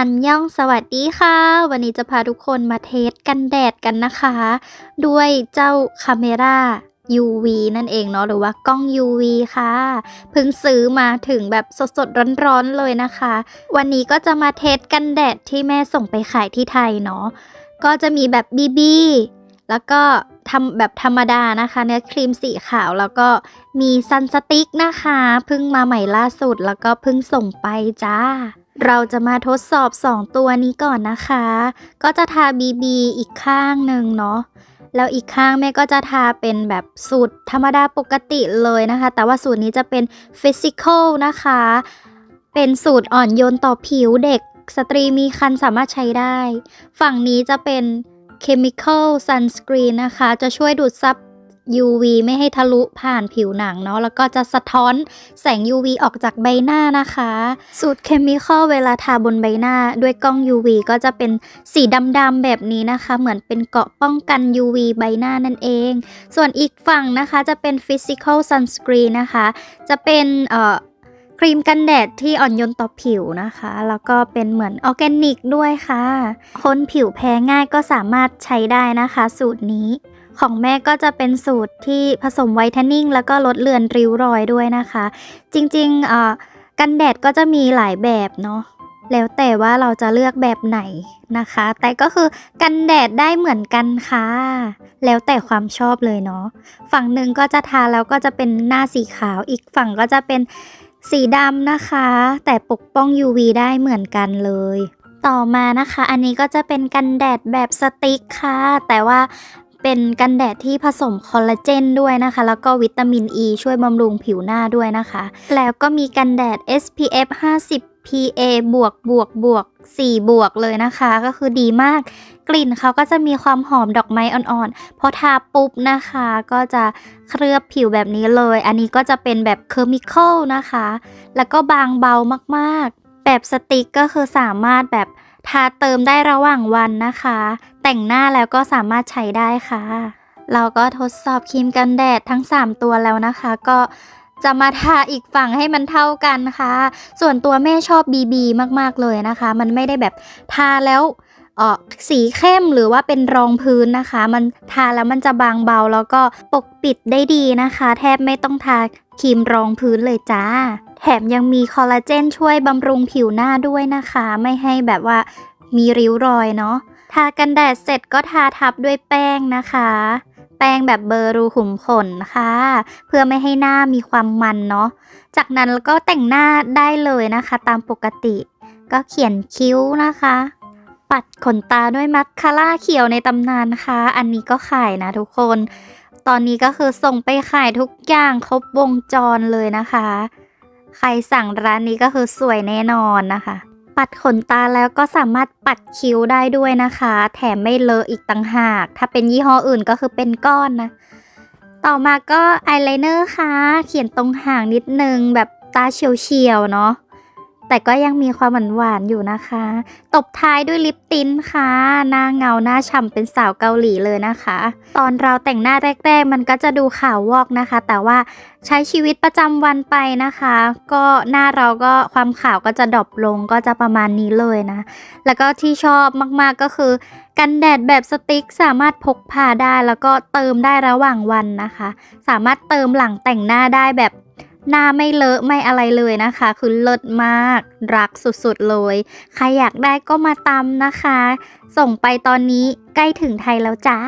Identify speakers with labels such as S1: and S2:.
S1: อันย่องสวัสดีค่ะ วันนี้จะพาทุกคนมาเทสกันแดดกันนะคะ ด้วยเจ้าคาเมรา UV นั่นเองเนาะหรือว่ากล้อง UV ค่ะเพิ่งซื้อมาถึงแบบสดๆ ร้อนๆเลยนะคะ วันนี้ก็จะมาเทสกันแดดที่แม่ส่งไปขายที่ไทยเนาะก็จะมีแบบ BB แล้วก็ทำแบบธรรมดานะคะเนื้อครีมสีขาวแล้วก็มีซันสติ๊กนะคะเพิ่งมาใหม่ล่าสุดแล้วก็เพิ่งส่งไปจ้า เราจะมาทดสอบ 2 ตัวนี้ก่อนนะคะ ก็จะทา BB อีกข้างหนึ่งเนาะแล้วอีกข้างแม่ก็จะทาเป็นแบบสูตรธรรมดาปกติเลยนะคะ แต่ว่าสูตรนี้จะเป็น Physical นะคะ เป็นสูตรอ่อนโยนต่อผิวเด็กสตรีมีครรภ์สามารถใช้ได้ ฝั่งนี้จะเป็น Chemical Sunscreen นะคะ จะช่วยดูดซับ UV ไม่ให้ทะลุผ่านผิวหนังเนาะแล้วก็จะสะท้อนแสง UV ออกจากใบหน้านะคะ สูตรเคมีคอลเวลาทาบนใบหน้าด้วยกล้อง UV ก็จะเป็นสีดำๆแบบนี้นะคะ เหมือนเป็นเกาะป้องกัน UV ใบหน้านั่นเอง ส่วนอีกฝั่งนะคะจะเป็น Physical Sunscreen นะคะ จะเป็นเอ่อครีมกันแดดที่อ่อนโยนต่อผิวนะคะ แล้วก็เป็นเหมือนออร์แกนิกด้วยค่ะ คนผิวแพ้ง่ายก็สามารถใช้ได้นะคะ สูตรนี้ ของแม่ก็จะเป็นสูตรที่ผสมไวท์เทนนิ่งแล้วก็ลดเลือนริ้วรอยด้วยนะคะ จริงๆเอ่อกันแดดก็จะมีหลายแบบเนาะแล้วแต่ว่าเราจะเลือกแบบไหนนะคะ แต่ก็คือกันแดดได้เหมือนกันค่ะ แล้วแต่ความชอบเลยเนาะ ฝั่งหนึ่งก็จะทาแล้วก็จะเป็นหน้าสีขาว อีกฝั่งก็จะเป็นสีดำนะคะ แต่ปกป้อง UV ได้เหมือนกันเลย ต่อมานะคะ อันนี้ก็จะเป็นกันแดดแบบสติ๊กค่ะ แต่ว่า เป็นกันแดดที่ผสมคอลลาเจนด้วยนะคะ แล้วก็วิตามินอ e ีช่วยบำรุงผิวหน้าด้วยนะคะ แล้วก็มีกันแดด SPF 50 PA บวกบวกบวก4บวกเลยนะคะ ก็คือดีมาก กลิ่นเขาก็จะมีความหอมดอกไม้อ่อนๆ พอทาปุ๊บนะคะ ก็จะเคลือบผิวแบบนี้เลย อันนี้ก็จะเป็นแบบเคมีคอลนะคะ แล้วก็บางเบามากๆ แบบสติ๊กก็คือสามารถแบบทาเติมได้ระหว่างวันนะคะ แต่งหน้าแล้วก็สามารถใช้ได้ค่ะ เราก็ทดสอบครีมกันแดดทั้ง 3 ตัวแล้วนะคะ ก็จะมาทาอีกฝั่งให้มันเท่ากันค่ะ ส่วนตัวแม่ชอบ BB มากๆเลยนะคะ มันไม่ได้แบบทาแล้วเออสีเข้มหรือว่าเป็นรองพื้นนะคะ มันทาแล้วมันจะบางเบาแล้วก็ปกปิดได้ดีนะคะ แทบไม่ต้องทาครีมรองพื้นเลยจ้า แถมยังมีคอลลาเจนช่วยบำรุงผิวหน้าด้วยนะคะ ไม่ให้แบบว่ามีริ้วรอยเนาะ ทากันแดดเสร็จก็ทาทับด้วยแป้งนะคะ แป้งแบบเบอร์รูขุมขนค่ะ เพื่อไม่ให้หน้ามีความมันเนาะ จากนั้นก็แต่งหน้าได้เลยนะคะ ตามปกติ ก็เขียนคิ้วนะคะ ปัดขนตาด้วยมัสคาร่าเขียวในตำนานนะคะอันนี้ก็ขายนะทุกคน ตอนนี้ก็คือส่งไปขายทุกอย่างครบวงจรเลยนะคะ ใครสั่งร้านนี้ก็คือสวยแน่นอนนะคะ ปัดขนตาแล้วก็สามารถปัดคิ้วได้ด้วยนะคะ แถมไม่เลอะอีกต่างหาก ถ้าเป็นยี่ห้ออื่นก็คือเป็นก้อนนะ ต่อมาก็อายไลเนอร์ค่ะ เขียนตรงห่างนิดนึงแบบตาเฉียวๆเนาะ แต่ก็ยังมีความหวานๆอยู่นะคะ ตบท้ายด้วยลิปติ้นค่ะ หน้าเงาหน้าฉ่ำเป็นสาวเกาหลีเลยนะคะ ตอนเราแต่งหน้าแรก ๆ มันก็จะดูขาววอกนะคะ แต่ว่าใช้ชีวิตประจำวันไปนะคะ ก็หน้าเราก็ความขาวก็จะดรอปลงก็จะประมาณนี้เลยนะ แล้วก็ที่ชอบมากๆก็คือกันแดดแบบสติ๊กสามารถพกพาได้แล้วก็เติมได้ระหว่างวันนะคะ สามารถเติมหลังแต่งหน้าได้แบบ หน้าไม่เลอะไม่อะไรเลยนะคะ คือเลิศมาก รักสุดๆเลย ใครอยากได้ก็มาตำนะคะ ส่งไปตอนนี้ใกล้ถึงไทยแล้วจ้า